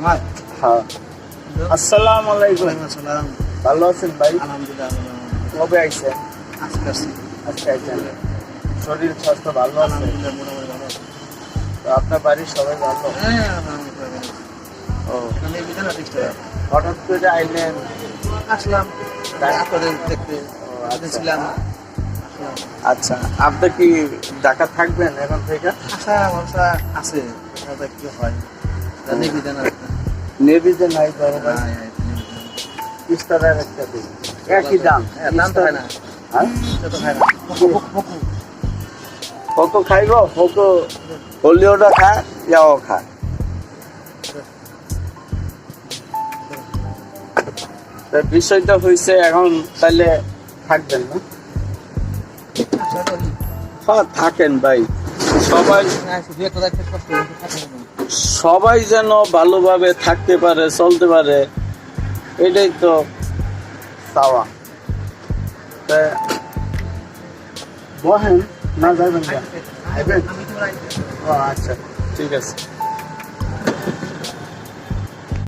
আমার? হ্যাঁ। আসসালামু আলাইকুম আসসালাম। ভালো আছেন ভাই? আলহামদুলিল্লাহ কবে আইছেন? আজকে আসছি। আজকে আইছেন? শরীর স্বাস্থ্য ভালো আছে? আলহামদুলিল্লাহ মোটামুটি ভালো তো আপনার বাড়ির সবাই ভালো? হ্যাঁ ও। হঠাৎ করে আইলেন? আসলাম। আপনাদের দেখতে। ও, আচ্ছা। ছিলাম আচ্ছা আপনি কি ঢাকা থাকবেন এখন থেকে? আশা ভরসা আছে। কি হয়। জানি বিধান নেভিতে নাই একটা দিন। একই দাম। দাম না। হ্যাঁ? হয় কত খাইব কত হলিওটা খায় ইয়াও খায় তা বিষয়টা হয়েছে এখন তাহলে থাকবেন না? হ্যাঁ থাকেন ভাই। সবাই সবাই যেন ভালোভাবে থাকতে পারে, চলতে পারে, এটাই তো চাওয়া। বহেন না যাবেন আচ্ছা ঠিক আছে।